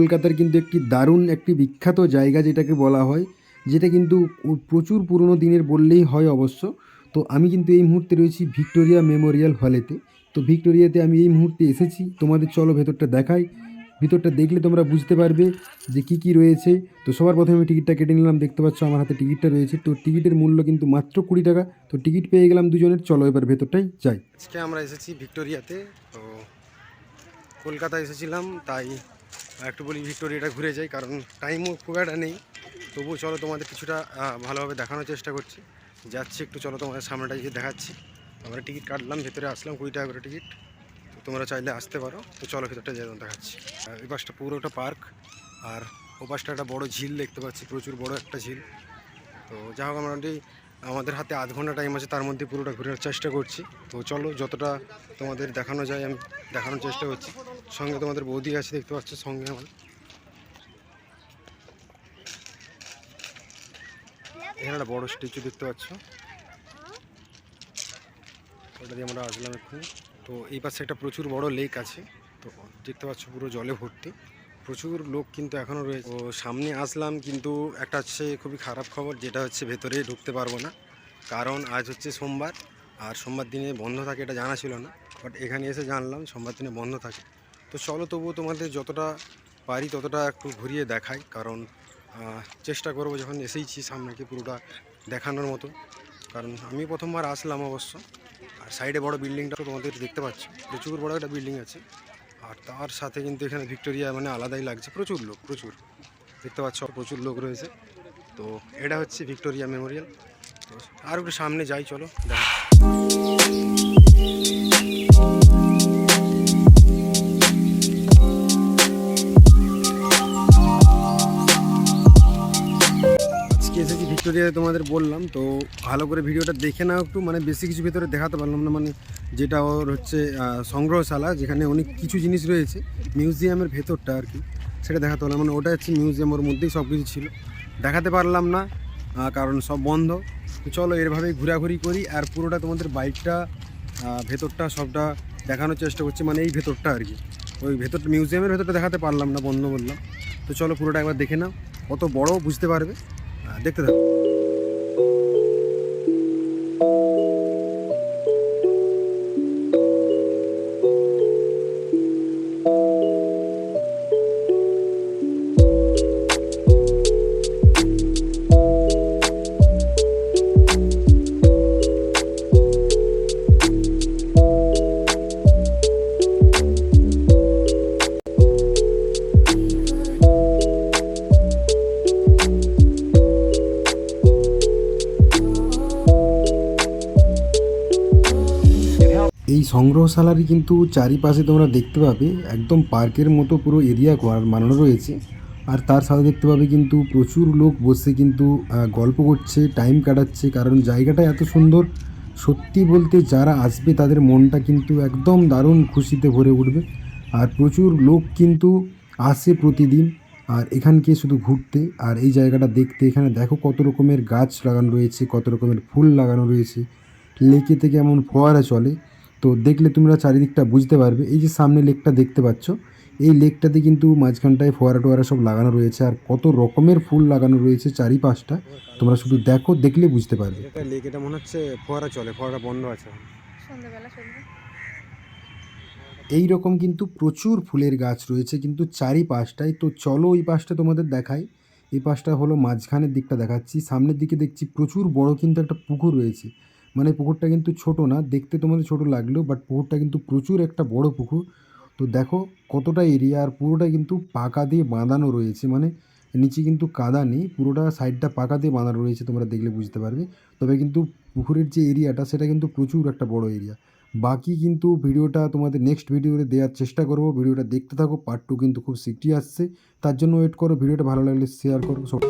কলকাতার কিন্তু একটি দারুণ, একটি বিখ্যাত জায়গা যেটাকে বলা হয়, যেটা কিন্তু প্রচুর পুরনো দিনের বললেই হয় অবশ্য। তো আমি কিন্তু এই মুহূর্তে রয়েছি ভিক্টোরিয়া মেমোরিয়াল হলেতে। তো ভিক্টোরিয়াতে আমি এই মুহূর্তে এসেছি। তোমাদের চলো ভেতরটা দেখাই। ভিতরটা দেখলে তোমরা বুঝতে পারবে যে কি কি রয়েছে। তো সবার প্রথমে আমি টিকিটটা কেটে নিলাম। দেখতে পাচ্ছ আমার হাতে টিকিটটা রয়েছে। তো টিকিটের মূল্য কিন্তু মাত্র কুড়ি টাকা। তো টিকিট পেয়ে গেলাম দুজনের। চলো এবার ভেতরটাই যাই। আজকে আমরা এসেছি ভিক্টোরিয়াতে। তো কলকাতা এসেছিলাম, তাই একটু বলি ভিক্টোরিয়াটা ঘুরে যাই, কারণ টাইমও খুব একটা নেই। তবুও চলো তোমাদের কিছুটা ভালোভাবে দেখানোর চেষ্টা করছি। যাচ্ছি একটু, চলো তোমাদের সামনেটা গিয়ে দেখাচ্ছি। আমরা টিকিট কাটলাম, ভেতরে আসলাম কুড়ি টাকা করে টিকিট। তোমরা চাইলে আসতে পারো। তো চলো ভেতরটা যেমন দেখাচ্ছি। এই পাশটা পুরোটা পার্ক। আর ও পাশটা একটা বড় ঝিল দেখতে পাচ্ছি, প্রচুর বড় একটা ঝিল। তো যা হোক, মোটামুটি আমাদের হাতে আধ ঘণ্টা টাইম আছে, তার মধ্যে পুরোটা ঘোরার চেষ্টা করছি। তো চলো, যতটা তোমাদের দেখানো যায়, আমি দেখানোর চেষ্টা করছি। সঙ্গে তোমাদের বৌদি আছে, দেখতে পাচ্ছ সঙ্গে আমার। এখানে একটা বড় স্ট্যাচু দেখতে পাচ্ছ। ওটা দিয়ে আমরা আসলাম এক্ষুনি। তো এই পাশে একটা প্রচুর বড় লেক আছে। তো দেখতে পাচ্ছ পুরো জলে ভর্তি। প্রচুর লোক কিন্তু এখনও রয়েছে। তো সামনে আসলাম কিন্তু একটা হচ্ছে খুবই খারাপ খবর, যেটা হচ্ছে ভেতরে ঢুকতে পারব না। কারণ আজ হচ্ছে সোমবার, আর সোমবার দিনে বন্ধ থাকে এটা জানা ছিল না। বাট এখানে এসে জানলাম সোমবার দিনে বন্ধ থাকে। তো চলো তবুও তোমাদের যতটা পারি ততটা একটু ঘুরিয়ে দেখাই, কারণ চেষ্টা করব যখন এসেইছি সামনেকে পুরোটা দেখানোর মতো। কারণ আমি প্রথমবার আসলাম অবশ্য, আর সাইডে বড় বিল্ডিংটা তোমাদের দেখতে পাচ্ছ। প্রচুর বড় একটা বিল্ডিং আছে। আর তার সাথে কিন্তু এখানে ভিক্টোরিয়া মানে আলাদাই লাগছে। প্রচুর লোক, প্রচুর। দেখতে পাচ্ছ, প্রচুর লোক রয়েছে। তো এটা হচ্ছে ভিক্টোরিয়া মেমোরিয়াল। তো আর একটু সামনে যাই, চলো, দেখা। আজকে তোমাদের বললাম, তো ভালো করে ভিডিওটা দেখে নাও একটু। মানে বেশি কিছু ভেতরে দেখাতে পারলাম না মানে যেটা ওর হচ্ছে সংগ্রহশালা, যেখানে অনেক কিছু জিনিস রয়েছে, মিউজিয়ামের ভেতরটা আর কি, সেটা দেখাতে পারলাম। মানে ওটা হচ্ছে মিউজিয়াম, ওর মধ্যেই সব কিছু ছিল। দেখাতে পারলাম না কারণ সব বন্ধ। তো চলো এরভাবেই ঘোরাঘুরি করি, আর পুরোটা তোমাদের বাইকটা ভেতরটা, সবটা দেখানোর চেষ্টা করছি। মানে এই ভেতরটা আর কি। ওই ভেতরটা মিউজিয়ামের ভেতরটা দেখাতে পারলাম না, বন্ধ বললাম। তো চলো পুরোটা একবার দেখে নাও। কত বড়, বুঝতে পারবে। আহ, দেখতে সংগ্রহশালারই কিন্তু চারিপাশে তোমরা দেখতে পাবে, একদম পার্কের মতো পুরো এরিয়া বানানো রয়েছে। আর তার সাথে দেখতে পাবে কিন্তু প্রচুর লোক বসে কিন্তু গল্প করছে টাইম কাটাচ্ছে। কারণ জায়গাটা এত সুন্দর, সত্যি বলতে যারা আসবে তাদের মনটা কিন্তু একদম দারুণ খুশিতে ভরে উঠবে। আর প্রচুর লোক কিন্তু আসে প্রতিদিন, আর এখানকে শুধু ঘুরতে। আর এই জায়গাটা দেখতে, এখানে দেখো কত রকমের গাছ লাগানো রয়েছে, কত রকমের ফুল লাগানো রয়েছে। লেকে থেকে এমন ফোয়ারা চলে। তো দেখলে তোমরা চারিদিকটা বুঝতে পারবে। এই যে সামনে লেকটা দেখতে পাচ্ছ এই লেকটাতে কিন্তু মাঝখানটায় ফোয়ারা টোয়ারা সব লাগানো রয়েছে আর কত রকমের ফুল লাগানো রয়েছে চারিপাশটা। তোমরা শুধু দেখো দেখলে বুঝতে পারবে। এটা লেক এটা মনে হচ্ছে ফোয়ারা চলে ফোয়ারা বন্ধ আছে। এই রকম কিন্তু প্রচুর ফুলের গাছ রয়েছে কিন্তু চারিপাশটায়। তো চলো ওই পাশটা তোমাদের দেখাই। এই পাশটা হলো মাঝখানের দিকটা দেখাচ্ছি। সামনের দিকে দেখছি প্রচুর বড় কিন্তু একটা পুকুর রয়েছে। মানে পুকুরটা কিন্তু ছোট না, দেখতে তোমাদের ছোট লাগলেও বাট পুকুরটা কিন্তু প্রচুর একটা বড় পুকুর। তো দেখো কতটা এরিয়া আর পুরোটা কিন্তু পাকা দিয়ে বাঁধানো রয়েছে মানে নিচে কিন্তু কাদা নেই, পুরোটা সাইডটা পাকা দিয়ে বাঁধানো রয়েছে, তোমরা দেখলে বুঝতে পারবে। তবে কিন্তু পুকুরের যে এরিয়াটা সেটা কিন্তু প্রচুর একটা বড় এরিয়া বাকি কিন্তু ভিডিওটা তোমাদের নেক্সট ভিডিওতে দেওয়ার চেষ্টা করব, ভিডিওটা দেখতে থাকো পার্ট টু কিন্তু খুব শীঘ্রই আসছে। তার জন্য ওয়েট করো, ভিডিওটা ভালো লাগলে শেয়ার করো, সব